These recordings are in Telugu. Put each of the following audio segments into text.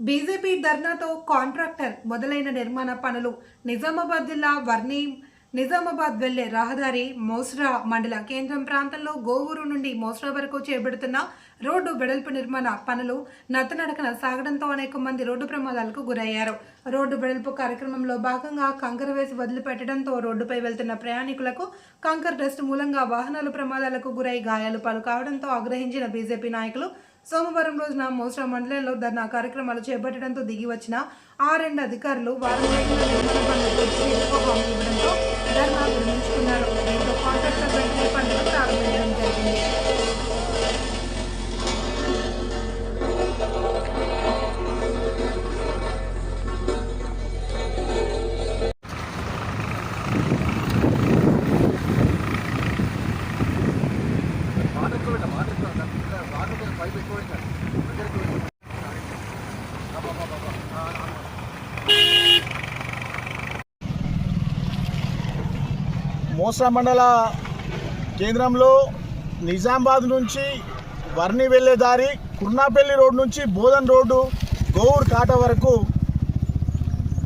బీజేపీ ధర్నాతో కాంట్రాక్టర్ మొదలైన నిర్మాణ పనులు నిజామాబాద్ జిల్లా వర్ణి నిజామాబాద్ వెళ్ళే రహదారి మోస్రా మండల కేంద్రం ప్రాంతంలో గోవూరు నుండి మోస్రా వరకు చేపడుతున్న రోడ్డు వెడల్పు నిర్మాణ పనులు నత్తనడకన సాగడంతో అనేక మంది రోడ్డు ప్రమాదాలకు గురయ్యారు. రోడ్డు వెడల్పు కార్యక్రమంలో భాగంగా కంకర వేసి వదిలిపెట్టడంతో రోడ్డుపై వెళ్తున్న ప్రయాణికులకు కంకర్ డస్ట్ మూలంగా వాహనాలు ప్రమాదాలకు గురై గాయాలు పాలు కావడంతో ఆగ్రహించిన బీజేపీ నాయకులు సోమవారం రోజున మోస్రా మండలంలో ధర్నా కార్యక్రమాలు చేపట్టడంతో దిగి వచ్చిన ఆ రెండు అధికారులు వారం రోజుల నిర్మాణ పనులు ఇవ్వడంతో ధర్నా విరమించుకున్నారు దీంతో కాంట్రాక్టర్ వెంటనే మోసా మండల కేంద్రంలో నిజామాబాద్ నుంచి వర్ణి వెళ్ళే దారి కుర్నాపల్లి రోడ్ నుంచి బోధన్ రోడ్డు గోవూర్ కాట వరకు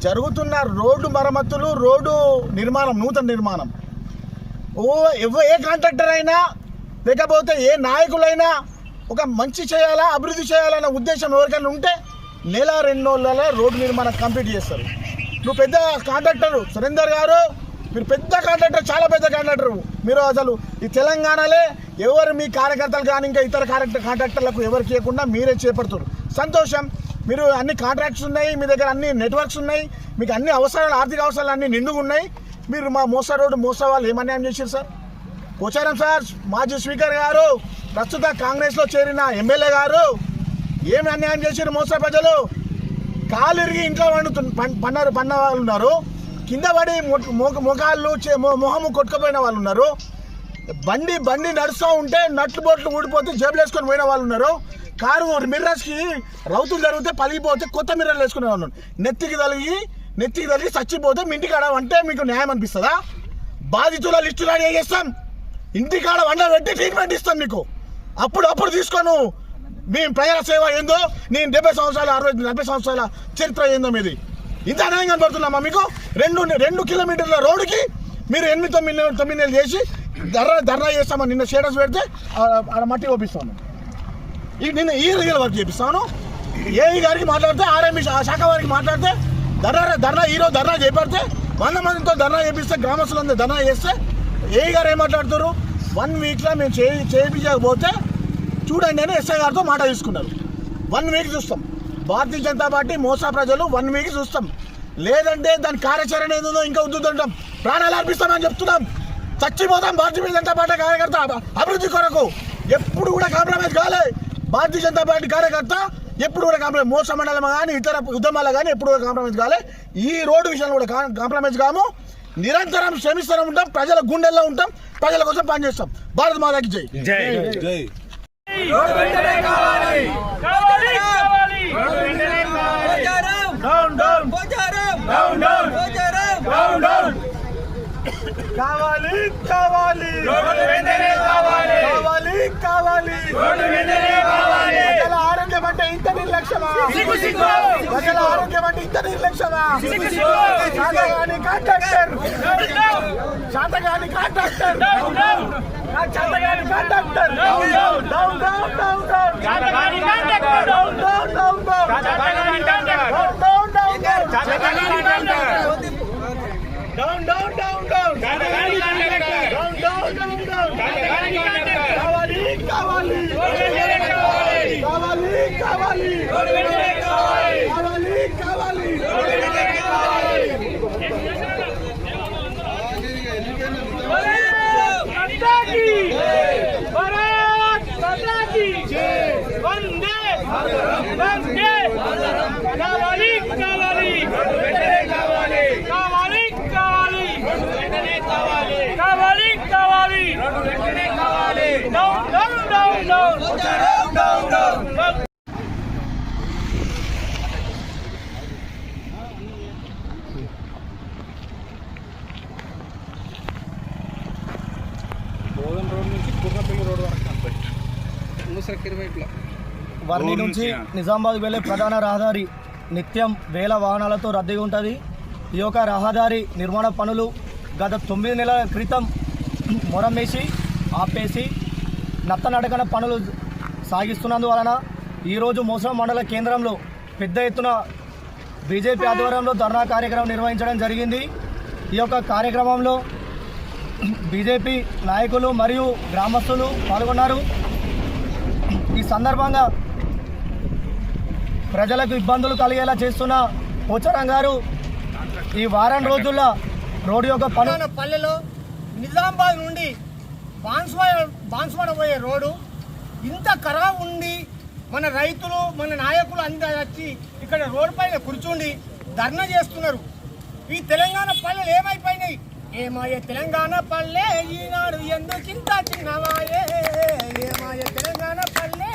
జరుగుతున్న రోడ్డు మరమ్మతులు రోడ్డు నిర్మాణం నూతన నిర్మాణం. ఓ ఎవ ఏ కాంట్రాక్టర్ అయినా లేకపోతే ఏ నాయకులైనా ఒక మంచి చేయాలా అభివృద్ధి చేయాలన్న ఉద్దేశం ఎవరికైనా ఉంటే నెల రెండు నెలల రోడ్డు నిర్మాణం కంప్లీట్ చేస్తారు. నువ్వు పెద్ద కాంట్రాక్టర్ సురేందర్ గారు మీరు పెద్ద కాంట్రాక్టర్ చాలా పెద్ద కాంట్రాక్టర్. మీరు అసలు ఈ తెలంగాణలే ఎవరు మీ కార్యకర్తలు కానీ ఇంకా ఇతర కాంట్రాక్టర్ కాంట్రాక్టర్లకు ఎవరు చేయకుండా మీరే చేపడుతారు సంతోషం. మీరు అన్ని కాంట్రాక్ట్స్ ఉన్నాయి మీ దగ్గర అన్ని నెట్వర్క్స్ ఉన్నాయి మీకు అన్ని అవసరాలు ఆర్థిక అవసరాలు అన్ని నిండుగా ఉన్నాయి. మీరు మా మోసా రోడ్డు మోసా వాళ్ళు ఏం చేశారు సార్? పోచారం సార్ మాజీ స్పీకర్ గారు ప్రస్తుత కాంగ్రెస్లో చేరిన ఎమ్మెల్యే గారు ఏమి అన్యాయం చేశారు మోసా ప్రజలు? కాలిరిగి ఇంట్లో వండుతు పన్నారు పన్న వాళ్ళు ఉన్నారు కింద పడి మొ- చే- మొ- మొహము కొట్టుకుపోయిన వాళ్ళు ఉన్నారు బండి బండి నడుస్తూ ఉంటే నట్లు బోట్లు ఊడిపోతే జేబులు వేసుకొని పోయిన వాళ్ళు ఉన్నారు కారు మిర్రర్స్కి రౌతులు జరిగితే పలిగిపోతే కొత్త మిర్రర్లు వేసుకునే వాళ్ళు నెత్తికి తలిగి నెత్తికి తలిగి చచ్చిపోతే మీ ఇంటికాడ అంటే మీకు న్యాయం అనిపిస్తుందా? బాధితుల లిస్టు రెడీ చేస్తాం ఇంటికాడ వండ పెట్టి ట్రీట్మెంట్ ఇస్తాం మీకు. అప్పుడు అప్పుడు తీసుకోను. మేము ప్రజల సేవ ఏందో నేను డెబ్బై సంవత్సరాల అరవై నలభై సంవత్సరాల చరిత్ర ఏందో మీది. ఇంత అన్యాయం కనబడుతున్నామా మీకు? రెండు రెండు కిలోమీటర్ల రోడ్డుకి మీరు ఎనిమిది తొమ్మిది తొమ్మిది నెలలు చేసి ధర్నా ధర్నా చేస్తామని నిన్న స్టేటస్ పెడితే ఆడ మట్టి ఒప్పిస్తాను ఈ నిన్న ఈ రియల్ వర్క్ చేపిస్తాను. ఏఈ గారికి మాట్లాడితే ఆర్ఎంఈ శాఖ వారికి మాట్లాడితే ధర్నా ధర్నా ఈరోజు ధర్నా చేపడితే వంద మందితో ధర్నా చేపిస్తే గ్రామస్తులందరూ ధర్నా చేస్తే ఏఈ గారు ఏం మాట్లాడుతారు వన్ వీక్లో మేము చేయి చేయించకపోతే చూడండి అని ఎస్ఐ గారితో మాట తీసుకున్నారు. వన్ వీక్ చూస్తాం. భారతీయ జనతా పార్టీ మోసా ప్రజలు వన్ వీక్ చూస్తాం. లేదంటే దాని కార్యాచరణ ఏదో ఇంకా ఉద్దుతుంటాం ప్రాణాలు అర్పిస్తామని చెప్తున్నాం. చచ్చిపోతాం భారతీయ జనతా పార్టీ కార్యకర్త అభ- అభివృద్ధి కొరకు. ఎప్పుడు కూడా కాంప్రమైజ్ కాలే. భారతీయ జనతా పార్టీ కార్యకర్త ఎప్పుడు కూడా కాంప్రమైజ్ మోస మండలం కానీ ఇతర ఉద్యమాలు కానీ ఎప్పుడు కూడా కాంప్రమైజ్ కాలే. ఈ రోడ్డు విషయంలో కూడా కా- కాంప్రమైజ్ కాము. నిరంతరం శ్రమిస్తూనే ఉంటాం. ప్రజల గుండెల్లో ఉంటాం. ప్రజల కోసం పనిచేస్తాం. భారత్ మాతాకి జై. జై. కావాలి కావాలి కావాలి కావాలి ప్రజల ఆరోగ్యం అంటే ఇంత నిర్లక్ష్యమా ప్రజల ఆరోగ్యం అంటే ఇంత నిర్లక్ష్యమా శాతగాని contractor శాతగాని contractor conductor! Down, down, down, down, down, down! Down, down, down, down! Varni నుంచి. నిజామాబాద్ వెళ్ళే ప్రధాన రహదారి నిత్యం వేల వాహనాలతో రద్దీగా ఉంటుంది. ఈ యొక్క రహదారి నిర్మాణ పనులు గత తొమ్మిది నెలల క్రితం మొరమేసి ఆపేసి నత్తనడకన పనులు సాగిస్తున్నందువలన ఈరోజు మోసం మండల కేంద్రంలో పెద్ద ఎత్తున బీజేపీ ఆధ్వర్యంలో ధర్నా కార్యక్రమం నిర్వహించడం జరిగింది. ఈ యొక్క కార్యక్రమంలో బీజేపీ నాయకులు మరియు గ్రామస్తులు పాల్గొన్నారు. ఈ సందర్భంగా ప్రజలకు ఇబ్బందులు కలిగేలా చేస్తున్న పోచారం గారు ఈ వారం రోజుల్లో రోడ్డు యొక్క పను పల్లెలో నిజామాబాద్ నుండి బాన్స్వాడ బాన్స్వాడ పోయే రోడ్డు ఇంత ఖరాబ్ ఉండి మన రైతులు మన నాయకులు అంతా వచ్చి ఇక్కడ రోడ్డు పైన కూర్చుండి ధర్నా చేస్తున్నారు. ఈ తెలంగాణ పల్లెలు ఏమైపోయినాయి? ఏమాయ తెలంగాణ పల్లె ఈనాడు ఎందుకింత చిన్నవాయే? ఏమాయ తెలంగాణ పల్లె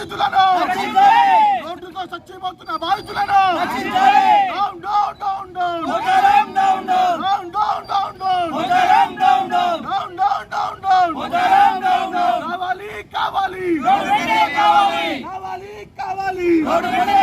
బాధితులను! రోడ్డుతో చచ్చిపోతున్న బాధితులను! Down down down down down down down down down down down down కావాలి! కావాలి! కావాలి! కావాలి